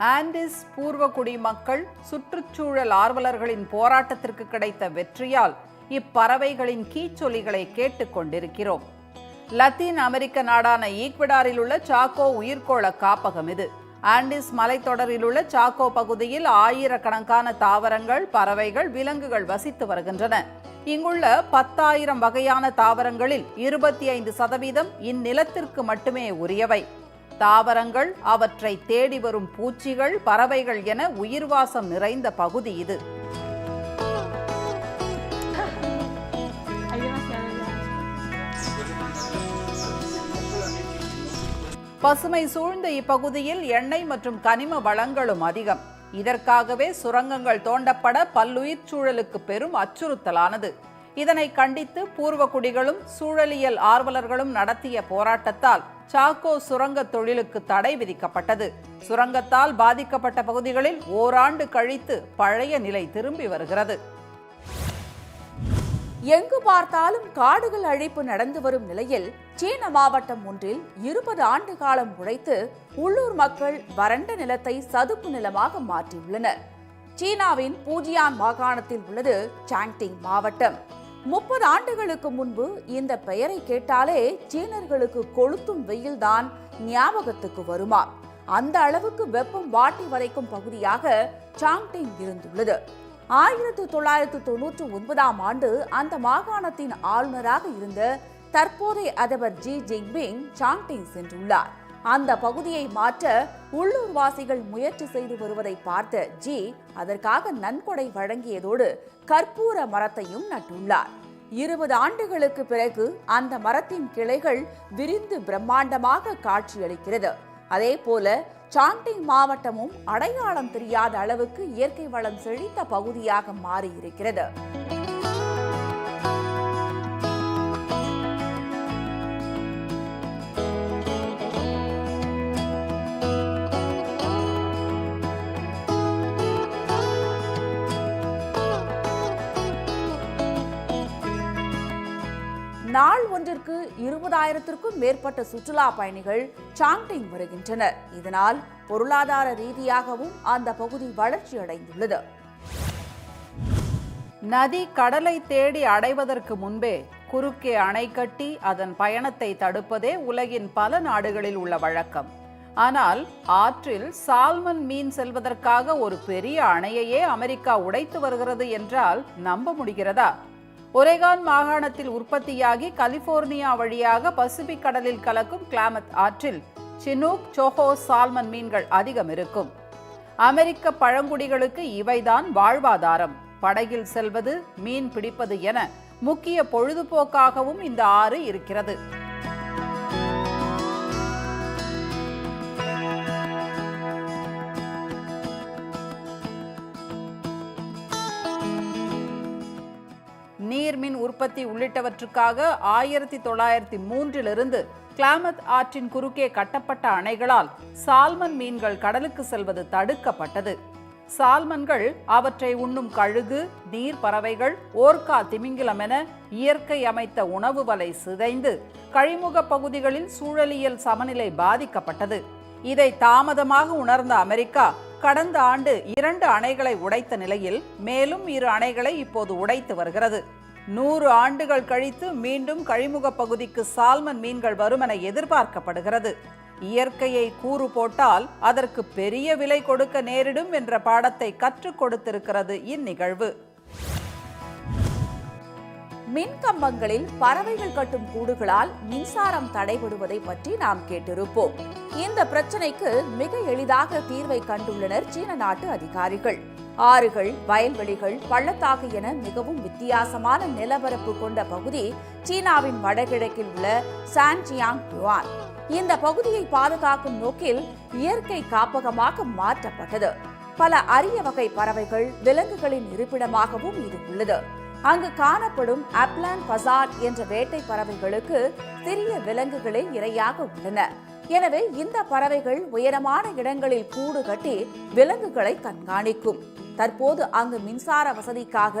Andes பூர்வகுடி மக்கள் சுற்றுச்சூழல் ஆர்வலர்களின் போராட்டத்திற்கு கிடைத்த வெற்றியால் இப்பறவைகளின் கீச்சொலிகளை கேட்டுக்கொண்டிருக்கிறோம் லத்தீன் அமெரிக்க நாடான ஈக்வடாரில் உள்ள சாக்கோ உயிர்கோள காப்பகம் இது. ஆண்டிஸ் மலைத்தொடரில் உள்ள சாக்கோ பகுதியில் ஆயிரக்கணக்கான தாவரங்கள் பறவைகள் விலங்குகள் வசித்து வருகின்றன. இங்குள்ள பத்தாயிரம் வகையான தாவரங்களில் இருபத்தி ஐந்து சதவீதம் இந்நிலத்திற்கு மட்டுமே உரியவை. தாவரங்கள் அவற்றை தேடி வரும் பூச்சிகள் பறவைகள் என உயிர்வாசம் நிறைந்த பகுதி இது. பசுமை சூழ்ந்த இப்பகுதியில் எண்ணெய் மற்றும் கனிம வளங்களும் அதிகம். இதற்காகவே சுரங்கங்கள் தோண்டப்பட பல்லுயிர் சூழலுக்கு பெரும் அச்சுறுத்தலானது. இதனை கண்டித்து பூர்வக்குடிகளும் சூழலியல் ஆர்வலர்களும் நடத்திய போராட்டத்தால் சாக்கோ சுரங்க தொழிலுக்கு தடை விதிக்கப்பட்டது. சுரங்கத்தால் பாதிக்கப்பட்ட பகுதிகளில் ஓராண்டு கழித்து பழைய நிலை திரும்பி வருகிறது. எங்கு பார்த்தாலும் காடுகள் அழிப்பு நடந்து வரும் நிலையில் சீன மாவட்டம் ஒன்றில் இருபது ஆண்டு காலம் உழைத்து உள்ளூர் மக்கள் வறண்ட நிலத்தை சதுப்பு நிலமாக மாற்றியுள்ளனர். சீனாவின் பூஜியான் மாகாணத்தில் உள்ளது சாங்டிங் மாவட்டம். முப்பது ஆண்டுகளுக்கு முன்பு இந்த பெயரை கேட்டாலே சீனர்களுக்கு கொளுத்தும் வெயில்தான் ஞாபகத்துக்கு வருமா? அந்த அளவுக்கு வெப்பம் வாட்டி வரைக்கும் பகுதியாக சாங்டிங் இருந்துள்ளது. ஆயிரத்தி தொள்ளாயிரத்து தொன்னூற்று ஒன்பதாம் ஆண்டு அந்த மாகாணத்தின் ஆளுநராக இருந்த தற்போதைய அதிபர் ஜி ஜின்பிங் சாங்டிங் சென்றுள்ளார். அந்த பகுதியை மாற்ற உள்ளூர்வாசிகள் முயற்சி செய்து வருவதை பார்த்த ஜி அதற்காக நன்கொடை வழங்கியதோடு கற்பூர மரத்தையும் நட்டுள்ளார். இருபது ஆண்டுகளுக்கு பிறகு அந்த மரத்தின் கிளைகள் விரிந்து பிரம்மாண்டமாக காட்சியளிக்கிறது. அதே போல சாண்டிங் மாவட்டமும் அடையாளம் தெரியாத அளவுக்கு இயற்கை வளம் செழித்த பகுதியாக மாறியிருக்கிறது. ஆண்டிற்கு இருபதாயிரத்திற்கும் மேற்பட்ட சுற்றுலா பயணிகள் சாங்டிங் வருகின்றனர். இதனால் பொருளாதார ரீதியாகவும் அந்த பகுதி வளர்ச்சியடைந்துள்ளது. நதி கடலை தேடி அடைவதற்கு முன்பே குறுக்கே அணை கட்டி அதன் பயணத்தை தடுப்பதே உலகின் பல நாடுகளில் உள்ள வழக்கம். ஆனால் ஆற்றில் சால்மன் மீன் செல்வதற்காக ஒரு பெரிய அணையையே அமெரிக்கா உடைத்து வருகிறது என்றால் நம்ப முடிகிறதா? ஒரேகான் மாகாணத்தில் உற்பத்தியாகி கலிபோர்னியா வழியாக பசிபிக் கடலில் கலக்கும் கிளாமத் ஆற்றில் சினூக் சோஹோ சால்மன் மீன்கள் அதிகம் இருக்கும். அமெரிக்க பழங்குடிகளுக்கு இவைதான் வாழ்வாதாரம். படகில் செல்வது மீன் பிடிப்பது என முக்கிய பொழுதுபோக்காகவும் இந்த ஆறு இருக்கிறது. நீர்மின் உற்பத்தி உள்ளிட்டவற்றுக்காக ஆயிரத்தி தொள்ளாயிரத்தி மூன்றிலிருந்து கிளாமத் ஆற்றின் குறுக்கே கட்டப்பட்ட அணைகளால் சால்மன் மீன்கள் கடலுக்கு செல்வது தடுக்கப்பட்டது. சால்மன்கள் அவற்றை உண்ணும் கழுகு நீர் பறவைகள் ஓர்கா திமிங்கிலம் என இயற்கை அமைத்த உணவு வலை சிதைந்து கழிமுக பகுதிகளில் சூழலியல் சமநிலை பாதிக்கப்பட்டது. இதை தாமதமாக உணர்ந்த அமெரிக்கா கடந்த ஆண்டு இரண்டு அணைகளை உடைத்த நிலையில் மேலும் இரு அணைகளை இப்போது உடைத்து வருகிறது. நூறு ஆண்டுகள் கழித்து மீண்டும் கழிமுக பகுதிக்கு சால்மன் மீன்கள் வரும் என எதிர்பார்க்கப்படுகிறது. இயற்கையை கூறு போட்டால் அதற்கு பெரிய விலை கொடுக்க நேரிடும் என்ற பாடத்தை கற்றுக் கொடுத்திருக்கிறது இந்நிகழ்வு. மின்கம்பங்களில் பறவைகள் கட்டும் கூடுகளால் மின்சாரம் தடைபடுவதை பற்றி நாம் கேட்டிருப்போம். இந்த பிரச்சனைக்கு மிக எளிதாக தீர்வை கண்டுள்ளனர் சீன நாட்டு அதிகாரிகள். ஆறுகள் வயல்வெளிகள் பள்ளத்தாக்கு என மிகவும் வித்தியாசமான நிலப்பரப்பு கொண்ட பகுதி சீனாவின் வடகிழக்கில் உள்ள சான்ஜியாங் யுவான் இந்த பகுதியை பாதுகாக்கும் நோக்கில் இயற்கை காப்பகமாக மாற்றப்பட்டது. பல அரிய வகை பறவைகள் விலங்குகளின் இருப்பிடமாகவும் இது உள்ளது. அங்கு காணப்படும் அப்லான் பசார் என்ற வேட்டை பறவைகளுக்கு சிறிய விலங்குகளே இரையாக உள்ளன. எனவே இந்த பறவைகள் உயரமான இடங்களில் கூடு கட்டி விலங்குகளை கண்காணிக்கும். தற்போது அங்கு மின்சார வசதிக்காக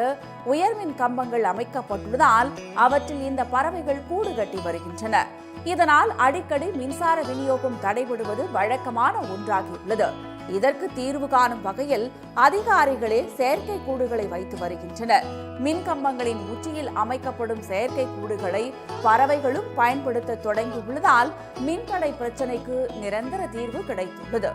உயர்மின் கம்பங்கள் அமைக்கப்பட்டுள்ளதால் அவற்றில் இந்த பறவைகள் கூடு கட்டி வருகின்றன. இதனால் அடிக்கடி மின்சார விநியோகம் தடைபடுவது வழக்கமான ஒன்றாகியுள்ளது. இதற்கு தீர்வு காணும் வகையில் அதிகாரிகளே செயற்கை கூடுகளை வைத்து வருகின்றனர். மின் கம்பங்களின் உச்சியில் அமைக்கப்படும் செயற்கை கூடுகளை பறவைகளும் பயன்படுத்த தொடங்கியுள்ளதால் மின்தடை பிரச்சினைக்கு நிரந்தர தீர்வு கிடைத்துள்ளது.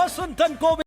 Washington Covet